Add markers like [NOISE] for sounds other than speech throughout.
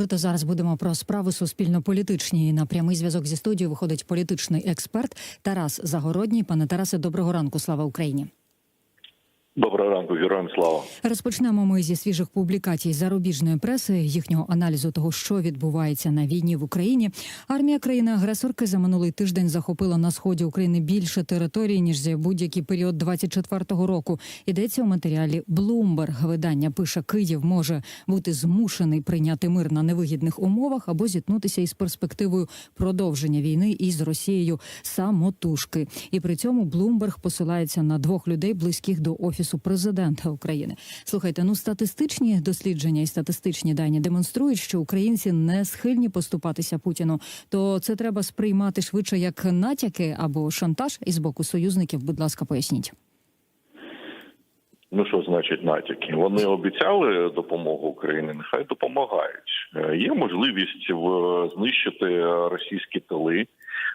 говорити зараз будемо про справи суспільно-політичні. На прямий зв'язок зі студією виходить політичний експерт Тарас Загородній. Пане Тарасе, доброго ранку. Слава Україні. Доброго ранку, героям слава. Розпочнемо ми зі свіжих публікацій зарубіжної преси, їхнього аналізу того, що відбувається на війні в Україні. Армія країни-агресорки за минулий тиждень захопила на сході України більше територій ніж за будь-який період 24-го року. Йдеться у матеріалі Bloomberg. Видання пише, Київ може бути змушений прийняти мир на невигідних умовах або зіткнутися із перспективою продовження війни із Росією самотужки. І при цьому Bloomberg посилається на двох людей, близьких до офісу президента України. Слухайте, ну статистичні дослідження і статистичні дані демонструють, що українці не схильні поступатися Путіну. То це треба сприймати швидше як натяки або шантаж із боку союзників. Будь ласка, поясніть. Ну що значить натяки? Вони обіцяли допомогу Україні. Нехай допомагають. Е, Є можливість в знищити російські тили.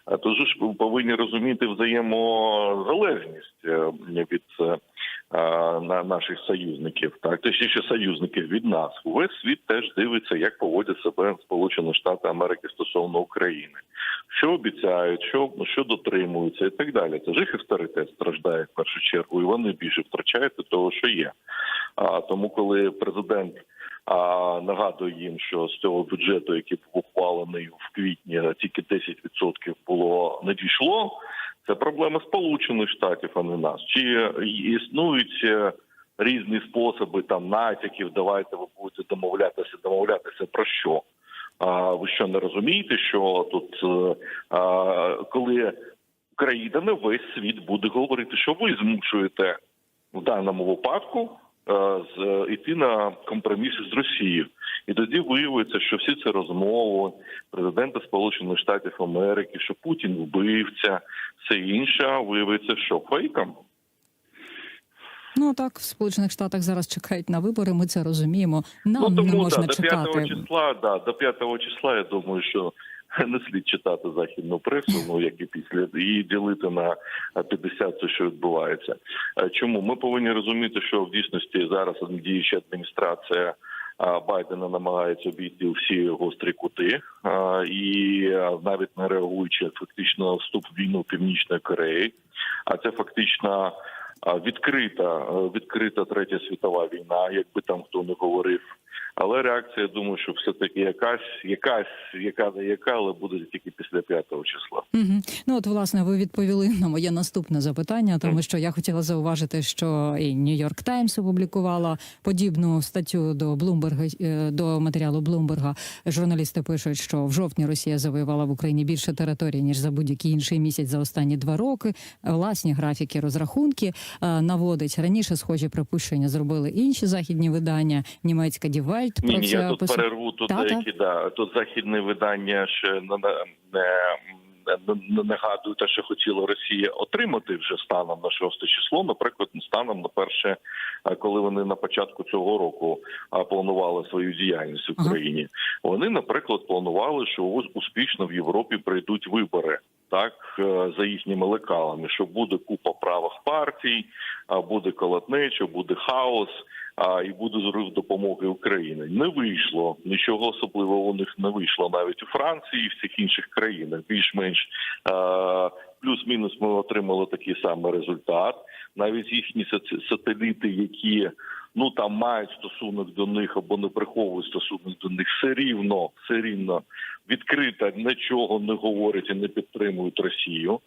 А Тож ж ви повинні розуміти взаємозалежність е, від е, на наших союзників, так точніше союзників від нас. Увесь світ теж дивиться, як поводять себе Сполучені Штати Америки стосовно України, що обіцяють, що що дотримуються, і так далі. Це ж їх авторитет страждає в першу чергу, і вони більше втрачають того, що є. А тому, коли президент а нагадую їм, що з цього бюджету, який був ухвалений в квітні, тільки 10% було надійшло. Це проблема Сполучених Штатів, а не нас. Чи існують е, різні способи там натяків? Давайте ви будете домовлятися, домовлятися про що? А ви що не розумієте, що тут е, а, коли країна не весь світ буде говорити, що ви змушуєте в даному випадку з іти на компроміси з Росією, і тоді виявиться, що всі ці розмови президента Сполучених Штатів Америки, що Путін вбивця, все інше виявиться, що фейком. Ну так, в Сполучених Штатах зараз чекають на вибори. Ми це розуміємо. Нам ну, тому, не можна да, чекати. До 5 числа, да, до 5 числа, я думаю, що [LAUGHS] не слід читати західну пресу, ну як і після і ділити на 50 це, що відбувається. Чому ми повинні розуміти, що в дійсності зараз діюча адміністрація Байдена намагається обійти всі гострі кути, і навіть не реагуючи фактично вступ в війну Північної Кореї, а це фактично. Відкрита відкрита третя світова війна, якби там хто не говорив. Але реакція, я думаю, що все таки якась, якась, яка не яка, але буде тільки після 5 числа. Угу. Ну от власне ви відповіли на моє наступне запитання, тому що я хотіла зауважити, що і Нью-Йорк Таймс опублікувала подібну статтю до Блумберга до матеріалу Блумберга. Журналісти пишуть, що в жовтні Росія завоювала в Україні більше територій ніж за будь-який інший місяць за останні два роки. Власні графіки розрахунки наводить раніше. Схожі припущення зробили інші західні видання. Німецька Дівель. Ні, ні, я тут перерву тут деякі да тут західне видання ще не не, нагадую те, що хотіла Росія отримати вже станом на 6 число, наприклад, станом на перше, коли вони на початку цього року планували свою діяльність в Україні. Ага. Вони, наприклад, планували, що успішно в Європі прийдуть вибори. Так, за їхніми лекалами, що буде купа правих партій, буде колотнеча, буде хаос, а і буде зрив допомоги України. Не вийшло нічого особливого. У них не вийшло навіть у Франції і всіх інших країнах. Більш-менш плюс-мінус ми отримали такий самий результат. Навіть їхні сателіти, які ну там мають стосунок до них або не приховують стосунок до них, все рівно все рівно відкрито нічого не говорять і не підтримують Росію.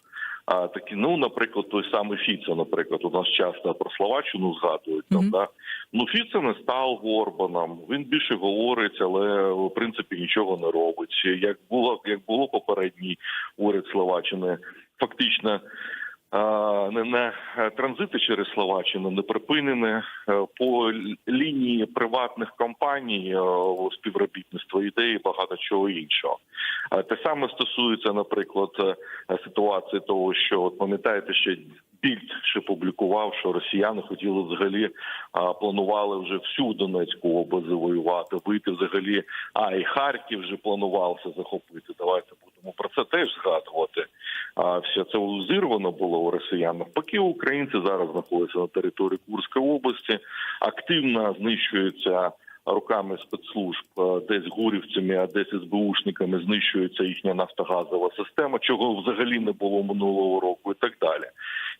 А такі, ну, наприклад, той самий Фіцо, наприклад, у нас часто про Словаччину згадують там, mm-hmm. да ну Фіцо не став Горбаном. Він більше говорить, але в принципі нічого не робить. Як було як було попередній уряд Словаччини, фактично. Не, не транзити через Словаччину не припинені по лінії приватних компаній співробітництва ідеї багато чого іншого. Те саме стосується, наприклад, ситуації того, що от пам'ятаєте, що Більд ще публікував, що росіяни хотіли взагалі планували вже всю Донецьку область завоювати, вийти взагалі. А і Харків вже планувався захопити. Давайте будемо про це теж згадувати. Все це зірвано було у росіян. Навпаки, українці зараз знаходяться на території Курської області. Активно знищуються руками спецслужб, е, десь гурівцями, а десь СБУшниками знищується їхня нафтогазова система, чого взагалі не було минулого року, і так далі.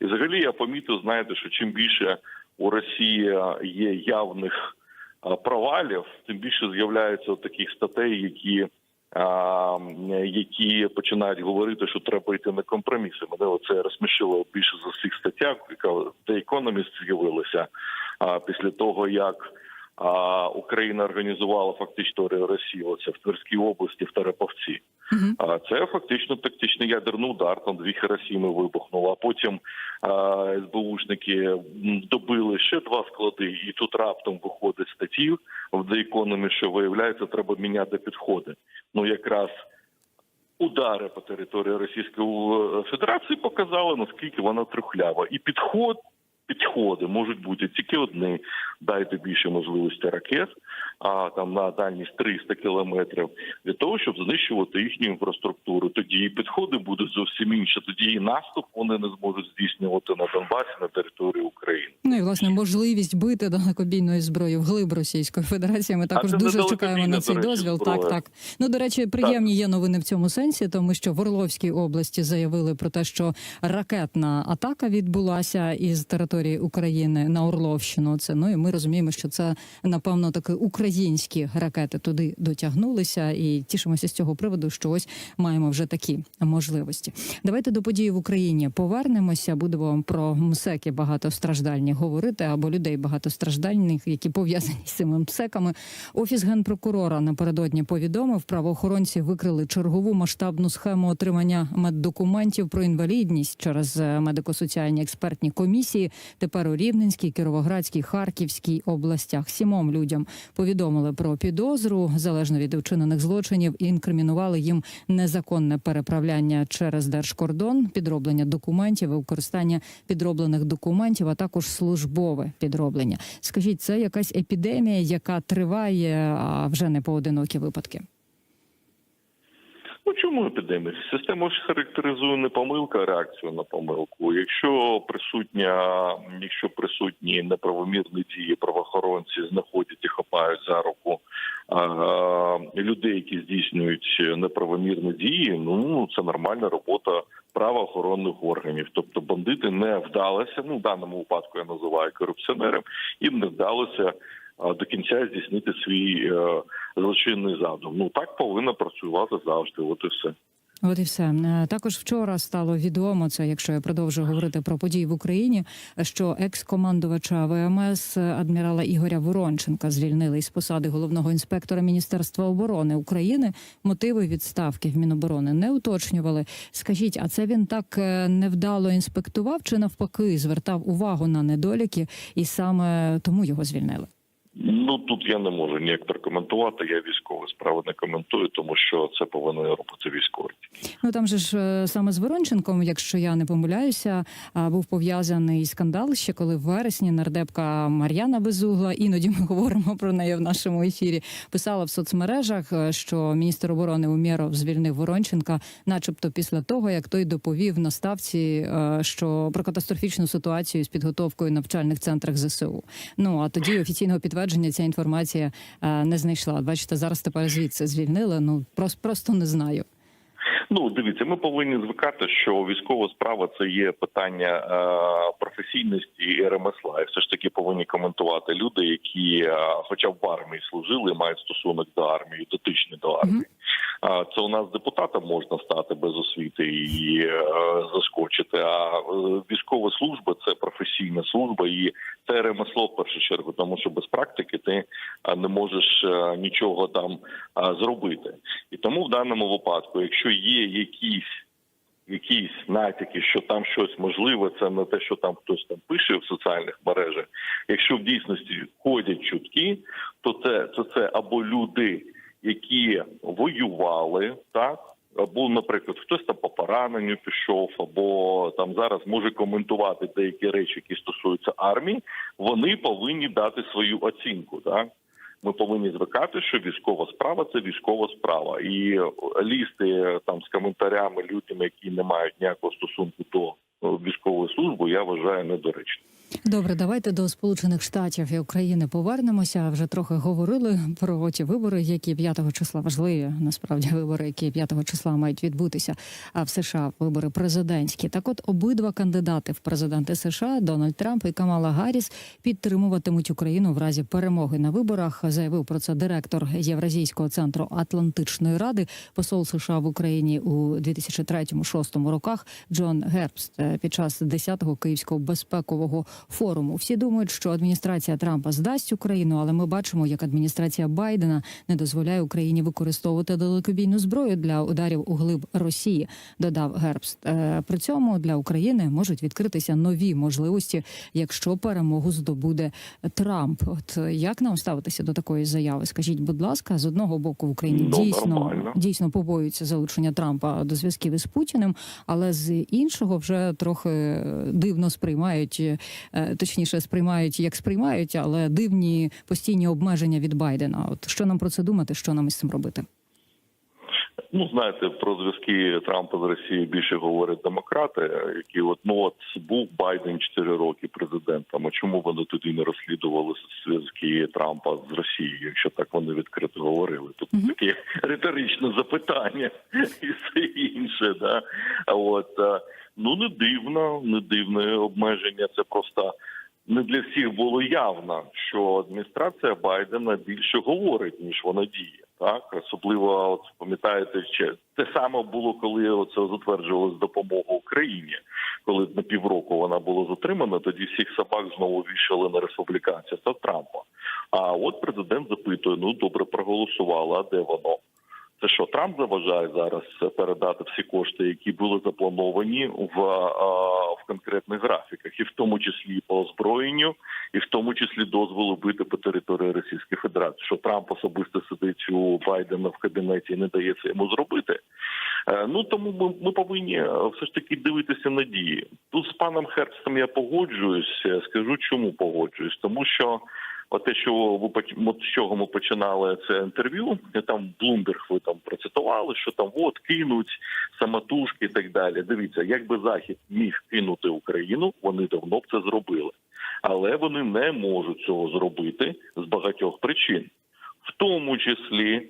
І взагалі я помітив, знаєте, що чим більше у Росії є явних провалів, тим більше з'являється таких статей, які. Які починають говорити, що треба йти на компроміси. Мене це розсмішило більше за всіх статтях, яка The Economist з'явилася а, після того, як а, Україна організувала фактично Росію оце в Тверській області в Тереповці. А це фактично тактичний ядерний удар. Там дві Хіросіми вибухнуло. А потім а, СБУшники добили ще два склади, і тут раптом виходить статті в The Economist, що виявляється, треба міняти підходи. Ну якраз. Удари по території Російської Федерації показали наскільки вона трухлява, і підход підходи можуть бути тільки одні. Дайте більше можливості ракет, а там на дальність 300 кілометрів для того, щоб знищувати їхню інфраструктуру. Тоді і підходи будуть зовсім інші. Тоді і наступ вони не зможуть здійснювати на Донбасі на території України. Ну і власне можливість бити далекобійною зброєю вглиб Російської Федерації. Ми також дуже чекаємо на цей дозвіл. зброя. Так, так. Ну до речі, приємні є новини в цьому сенсі, тому що в Орловській області заявили про те, що ракетна атака відбулася із території України на Орловщину. Це ну і ми розуміємо, що це напевно таки українські ракети туди дотягнулися, і тішимося з цього приводу, що ось маємо вже такі можливості. Давайте до події в Україні повернемося. Будемо про МСЕКи багатостраждальні говорити або людей багатостраждальних, які пов'язані з цими МСЕКами. Офіс генпрокурора напередодні повідомив, правоохоронці викрили чергову масштабну схему отримання меддокументів про інвалідність через е, медико-соціальні експертні комісії. Тепер у Рівненській, Кіровоградській, Харківській областях сімом людям повідомили про підозру залежно від вчинених злочинів інкримінували їм незаконне переправляння через держкордон, підроблення документів, використання підроблених документів, а також службове підроблення. Скажіть, це якась епідемія, яка триває, а вже не поодинокі випадки. Ну чому епідемія? Система ж характеризує не помилка, а реакцію на помилку. Якщо присутня, якщо присутні неправомірні дії правоохоронці знаходять і хапають за руку а, людей, які здійснюють неправомірні дії, ну це нормальна робота правоохоронних органів. Тобто бандити не вдалося. Ну в даному випадку я називаю корупціонером, їм не вдалося а, до кінця здійснити свій е, злочинний задум. Ну так повинна працювати завжди. От і все. От і все Е, також вчора стало відомо це, якщо я продовжу говорити про події в Україні, що екс-командувача ВМС адмірала Ігоря Воронченка звільнили із посади головного інспектора Міністерства оборони України. Мотиви відставки в Міноборони не уточнювали. Скажіть, а це він так е, невдало інспектував чи навпаки звертав увагу на недоліки, і саме тому його звільнили? Ну тут я не можу ніяк прокоментувати. Я військові справи не коментую, тому що це повинні робити військові. Ну там же ж е, саме з Воронченком, якщо я не помиляюся, був пов'язаний скандал ще коли в вересні нардепка Мар'яна Безугла, іноді ми говоримо про неї в нашому ефірі. Писала в соцмережах, е, що міністр оборони Умєров звільнив Воронченка, начебто після того, як той доповів на ставці, е, що про катастрофічну ситуацію з підготовкою навчальних центрах ЗСУ. Ну а тоді офіційного підтвердження ця інформація е, не знайшла. Бачите, зараз тепер звідси звільнили. Ну просто просто не знаю. Ну дивіться, ми повинні звикати, що військова справа це є питання е, професійності і ремесла. І все ж таки повинні коментувати люди, які, е, хоча б в армії служили, мають стосунок до армії, дотичні до армії. А це у нас депутатам можна стати без освіти і е, заскочити. А е, військова служба це професійна служба і це ремесло в першу чергу, тому що без практики ти не можеш е, нічого там зробити. І тому в даному випадку, якщо є якісь якісь натяки, що там щось можливе, це не те, що там хтось там пише в соціальних мережах. Якщо в дійсності ходять чутки, то це це, це або люди, які воювали, так. Або, наприклад, хтось там по пораненню пішов, або там зараз може коментувати деякі речі, які стосуються армії. Вони повинні дати свою оцінку. Так ми повинні звикати, що військова справа це військова справа, і лізти там з коментарями людям, які не мають ніякого стосунку до е, військової служби, я вважаю недоречно. Добре, давайте до Сполучених Штатів і України повернемося. Вже трохи говорили про ті вибори, які 5 числа важливі. Насправді вибори, які 5 числа мають відбутися. А в США вибори президентські. Так, от обидва кандидати в президенти США Дональд Трамп і Камала Гарріс підтримуватимуть Україну в разі перемоги на виборах. Заявив про це директор Євразійського центру Атлантичної ради, посол США в Україні у 2003-2006 роках Джон Гербст під час 10-го київського безпекового форуму. Всі думають, що адміністрація Трампа здасть Україну, але ми бачимо, як адміністрація Байдена не дозволяє Україні використовувати далекобійну зброю для ударів у глиб Росії. Додав Гербст. Е, При цьому для України можуть відкритися нові можливості, якщо перемогу здобуде Трамп. От як нам ставитися до такої заяви? Скажіть, будь ласка, з одного боку в Україні Ну, дійсно нормально. дійсно побоюються залучення Трампа до зв'язків із Путіним, але з іншого вже трохи дивно сприймають, точніше сприймають як сприймають, але дивні постійні обмеження від Байдена. От що нам про це думати, що нам із цим робити? Ну знаєте, про зв'язки Трампа з Росією більше говорять демократи, які от ну от був Байден 4 роки президентом. А чому вони тоді не розслідували зв'язки Трампа з Росією, якщо так вони відкрито говорили? Тут Мгм. таке риторичне запитання [LAUGHS] і все інше. Да? От е, ну не дивно, не дивне обмеження. Це просто. Не для всіх було явно, що адміністрація Байдена більше говорить ніж вона діє. Так особливо, от пам'ятаєте, ще те саме було, коли це затверджувалась допомога Україні, коли на півроку вона була затримана. Тоді всіх собак знову вішали на республіканців та Трампа. А от президент запитує: ну добре, проголосували, а де воно? Це що Трамп заважає зараз передати всі кошти, які були заплановані в, в конкретних графіках, і в тому числі по озброєнню, і в тому числі дозволу бити по території Російської Федерації. Що Трамп особисто сидить у Байдена в кабінеті і не дає це йому зробити. Е, Ну тому ми, ми повинні е, все ж таки дивитися на дії. Тут з паном Хербстом я погоджуюсь. Скажу, чому погоджуюсь, тому що. От те, що ви з чого ми починали це інтерв'ю, там Блумберг ви там процитували, що там от кинуть самотужки і так далі. Дивіться, якби захід міг кинути Україну, вони давно б це зробили, але вони не можуть цього зробити з багатьох причин, в тому числі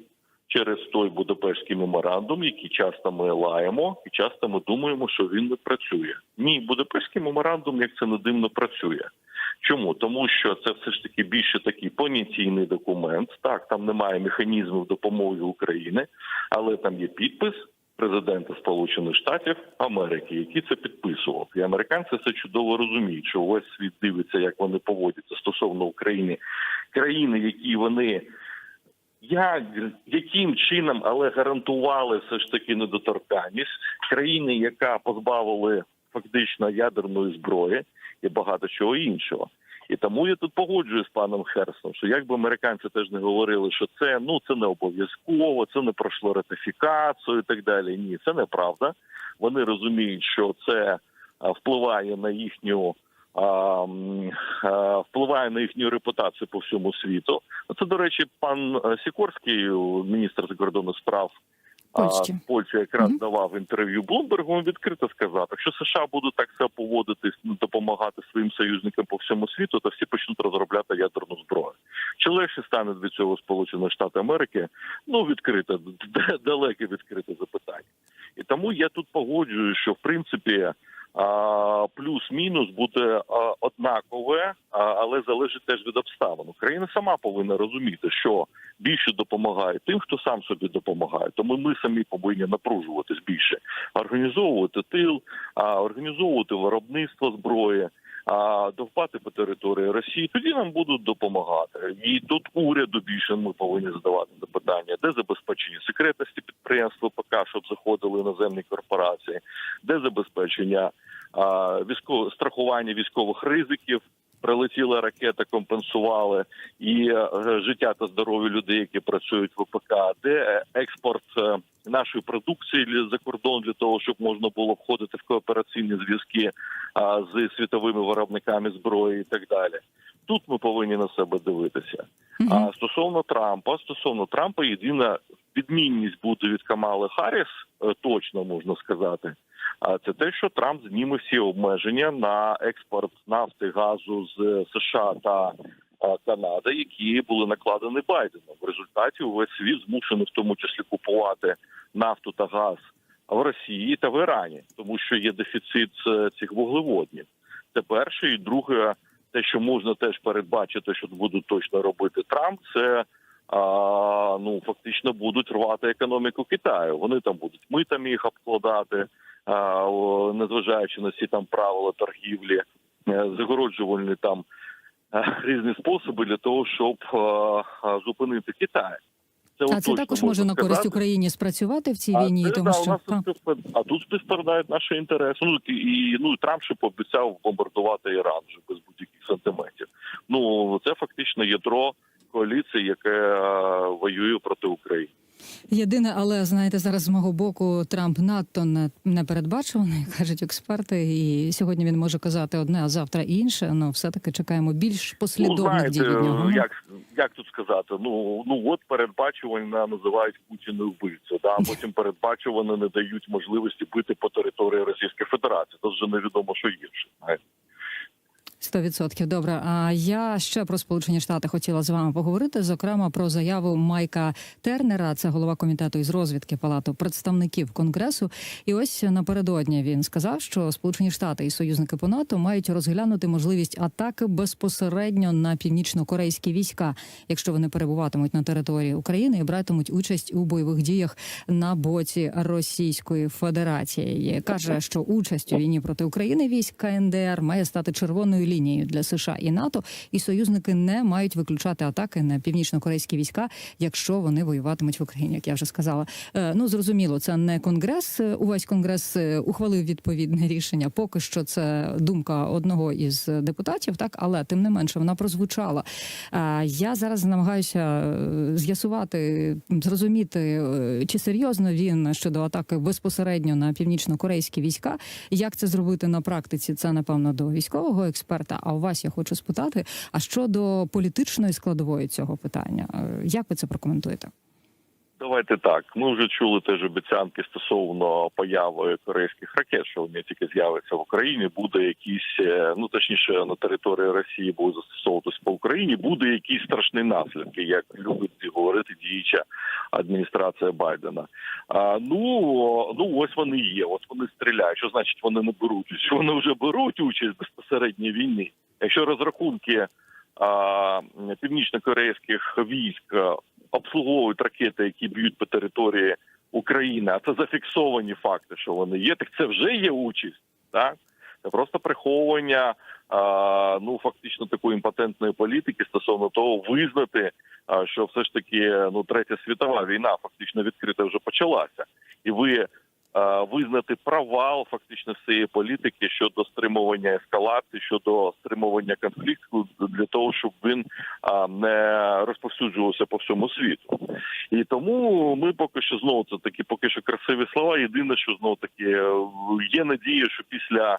через той Будапештський меморандум, який часто ми лаємо, і часто ми думаємо, що він не працює. Ні, Будапештський меморандум, як це не дивно, працює. Чому? Тому що це все ж таки більше такий понятійний документ. Так, там немає механізмів допомоги України, але там є підпис президента Сполучених Штатів Америки, який це підписував. І американці це чудово розуміють, що увесь світ дивиться, як вони поводяться стосовно України, країни, які вони. Як яким чином, але гарантували все ж таки недоторканність країни, яка позбавили фактично ядерної зброї і багато чого іншого. І тому я тут погоджуюсь з паном Херсом, що якби американці теж не говорили, що це ну це не обов'язково, це не пройшло ратифікацію і так далі. Ні, це неправда. Вони розуміють, що це впливає на їхню. Впливає на їхню репутацію по всьому світу. Це, до речі, пан е, Сікорський, міністр закордонних справ а, Польщі. Польщі, якраз Мгм. давав інтерв'ю Блумбергу. Він відкрито сказав: якщо США будуть так себе поводити, допомагати своїм союзникам по всьому світу, то всі почнуть розробляти ядерну зброю. Чи легше стане від цього Сполучені Штати Америки? Ну відкрите, далеке відкрите запитання. І тому я тут погоджую, що в принципі. а, Плюс-мінус буде а, однакове, а, але залежить теж від обставин. Україна сама повинна розуміти, що більше допомагає тим, хто сам собі допомагає. Тому ми самі повинні напружуватись більше, організовувати тил, організовувати виробництво зброї. А довбати по території Росії тоді нам будуть допомагати, і тут уряду більше ми повинні задавати запитання, де забезпечення секретності підприємства ПК, щоб заходили іноземні корпорації, де забезпечення а, страхування військових ризиків. Прилетіла ракета, компенсували і е, життя та здоров'я людей, які працюють в ОПК, де е, експорт е, нашої продукції за кордон для того, щоб можна було входити в коопераційні зв'язки з світовими виробниками зброї і так далі. Тут ми повинні на себе дивитися. Мгм. А стосовно Трампа, стосовно Трампа, єдина відмінність буде від Камали Харріс, е, точно можна сказати. А це те, що Трамп зніме всі обмеження на експорт нафти, газу з США та Канади, які були накладені Байденом. В результаті увесь світ змушений в тому числі купувати нафту та газ в Росії та в Ірані, тому що є дефіцит е, цих вуглеводнів. Це перше, і друге, те, що можна теж передбачити, що будуть точно робити Трамп, це а, ну фактично будуть рвати економіку Китаю. Вони там будуть митами їх обкладати, а, незважаючи на всі там правила торгівлі, е, загороджувальні там е, різні способи для того, щоб а, а, зупинити Китай. А це також може на користь сказати. Україні спрацювати в цій А війні, це, тому да, що у нас спів- а тут співпадають наші інтереси. Ну і- і ну Трамп ще пообіцяв бомбардувати Іран вже без будь-яких сантиметрів. Ну це фактично ядро коаліції, яке воює проти України. Єдине, але знаєте, зараз з мого боку Трамп надто не, непередбачуваний, [LAUGHS] кажуть експерти. І сьогодні він може казати одне, а завтра інше. Ну все таки чекаємо більш послідовних дій від нього. Ну, як як тут сказати? Ну ну от передбачування називають Путіна вбивцю. Да потім передбачувано не дають можливості бити по території Російської Федерації. Тут вже невідомо, що гірше. Сто відсотків. Добре. А я ще про Сполучені Штати хотіла з вами поговорити. Зокрема, про заяву Майка Тернера, це голова комітету із розвідки Палату представників Конгресу. І ось напередодні він сказав, що Сполучені Штати і союзники по НАТО мають розглянути можливість атаки безпосередньо на північно-корейські війська, якщо вони перебуватимуть на території України і братимуть участь у бойових діях на боці Російської Федерації. Каже, що участь у війні проти України військ КНДР має стати червоною лінією для США і НАТО, і союзники не мають виключати атаки на північно-корейські війська, якщо вони воюватимуть в Україні, як я вже сказала. Е, Ну зрозуміло, це не конгрес. Увесь конгрес е, ухвалив відповідне рішення. Поки що це думка одного із депутатів, так але тим не менше вона прозвучала. Е, Я зараз намагаюся з'ясувати, зрозуміти, чи серйозно він щодо атаки безпосередньо на північно-корейські війська. Як це зробити на практиці? Це напевно до військового експерта. А у вас я хочу спитати: а щодо політичної складової цього питання, Е, як ви це прокоментуєте? Давайте так. Ми вже чули теж обіцянки стосовно появи корейських ракет, що вони тільки з'являться в Україні. Буде якісь, е, ну точніше, на території Росії будуть застосовуватись по Україні. Буде якісь страшні наслідки, як любить говорити діюча адміністрація Байдена. А ну ну ось вони є. От вони стріляють. Що значить вони не беруть? Що вони вже беруть участь в війні? Якщо розрахунки північно-корейських військ обслуговують ракети, які б'ють по території України, а це зафіксовані факти, що вони є. Так це вже є участь, так це просто приховування а, ну фактично такої імпотентної політики стосовно того, визнати, а, що все ж таки ну третя світова війна фактично відкрита вже почалася, і ви. А, Визнати провал фактично всієї політики щодо стримування ескалації, щодо стримування конфлікту для того, щоб він не розповсюджувався по всьому світу. І тому ми поки що знову це такі поки що красиві слова. Єдине, що знову таки е, є надія, що після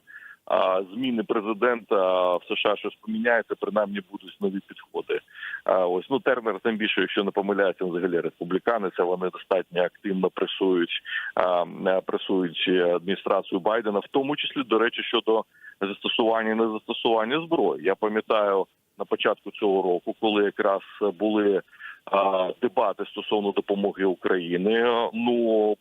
зміни президента в США щось поміняється, принаймні будуть нові підходи. Ось ну Тернер, тим більше, якщо не помиляється, взагалі республіканець, вони достатньо активно пресують пресують адміністрацію Байдена, в тому числі до речі, щодо застосування і незастосування зброї. Я пам'ятаю на початку цього року, коли якраз були дебати стосовно допомоги України. Ну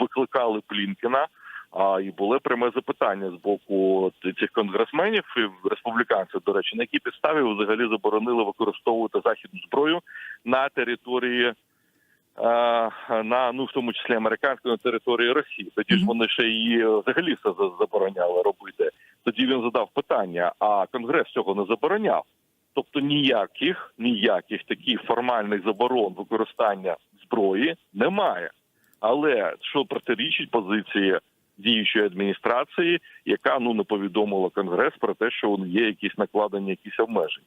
викликали Плінкіна. А і було пряме запитання з боку цих конгресменів і республіканців, до речі, на якій підставі взагалі заборонили використовувати західну зброю на території е, на ну в тому числі американської території Росії. Тоді ж вони ще її взагалі все забороняли робити. Тоді він задав питання, а конгрес цього не забороняв. Тобто ніяких ніяких таких формальних заборон використання зброї немає. Але що протирічить позиції діючої адміністрації, яка ну не повідомила конгрес про те, що є якісь накладені, якісь обмеження.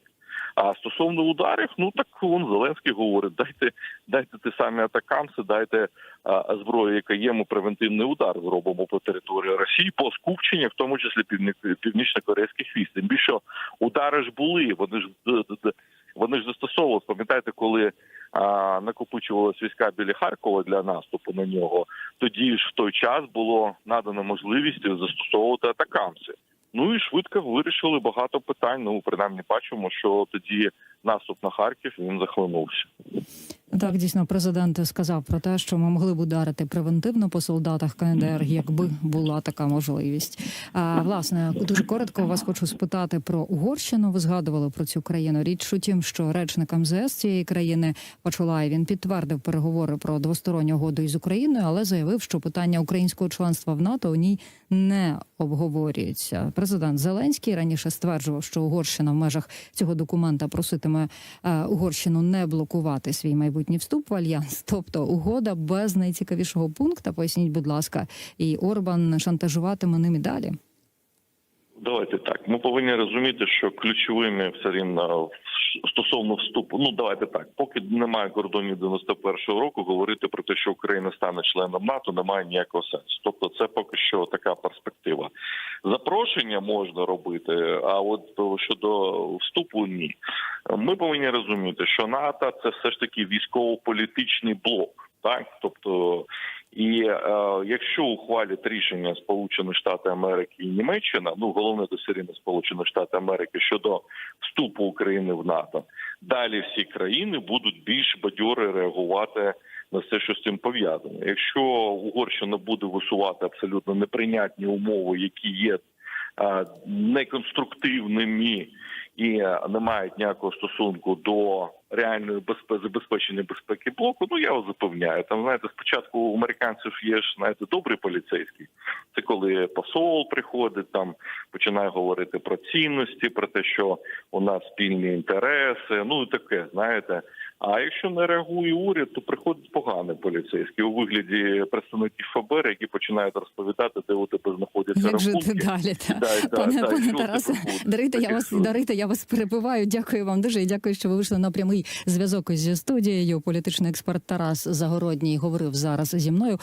А стосовно ударів, ну так вон Зеленський говорить: дайте дайте ті самі атакамси, дайте а, зброю, яка є, ми превентивний удар зробимо по території Росії по скупченнях, в тому числі півні- північно-корейських військ. Тим більше удари ж були, вони ж вони ж застосовували. Пам'ятаєте, коли а, накопичувалися війська біля Харкова для наступу на нього, тоді ж в той час було надано можливість застосовувати атакамси. Ну і швидко вирішили багато питань. Ну принаймні бачимо, що тоді наступ на Харків він захлинувся. Так, дійсно, президент сказав про те, що ми могли б ударити превентивно по солдатах КНДР, якби була така можливість. А власне, дуже коротко вас хочу спитати про Угорщину. Ви згадували про цю країну. Річ у тім, що речник МЗС цієї країни Пачулай він підтвердив переговори про двосторонню угоду із Україною, але заявив, що питання українського членства в НАТО у ній не обговорюється. Президент Зеленський раніше стверджував, що Угорщина в межах цього документа проситиме е, Угорщину не блокувати свій майбутній вступ в альянс, тобто угода без найцікавішого пункту. Поясніть, будь ласка, і Орбан шантажуватиме ним і далі. Давайте так. Ми повинні розуміти, що ключовими все рівно стосовно вступу. Ну давайте так. Поки немає кордонів 91-го року, говорити про те, що Україна стане членом НАТО, немає ніякого сенсу. Тобто, це поки що така перспектива. Запрошення можна робити, а от щодо вступу ні. Ми повинні розуміти, що НАТО це все ж таки військово-політичний блок, так тобто. І е, якщо ухвалять рішення Сполучені Штати Америки і Німеччина, ну головне до все рівно Сполучені Штати Америки щодо вступу України в НАТО, далі всі країни будуть більш бадьоро реагувати на все, що з цим пов'язано. Якщо Угорщина буде висувати абсолютно неприйнятні умови, які є е, неконструктивними і не мають ніякого стосунку до реальної безпе... забезпечення безпеки блоку, ну я вас запевняю. Там знаєте, спочатку у американців є ж знаєте добрий поліцейський. Це коли посол приходить, там починає говорити про цінності, про те, що у нас спільні інтереси. Ну і таке, знаєте. А якщо не реагує уряд, то приходить поганий поліцейський у вигляді представників ФБР, які починають розповідати, де у тебе знаходяться Як жити далі? Та? Да, пане да, пане Тарасе, дарите, я вас дарите, я вас перебиваю. Дякую вам дуже і дякую, що ви вийшли на прямий зв'язок зі студією. Політичний експерт Тарас Загородній говорив зараз зі мною.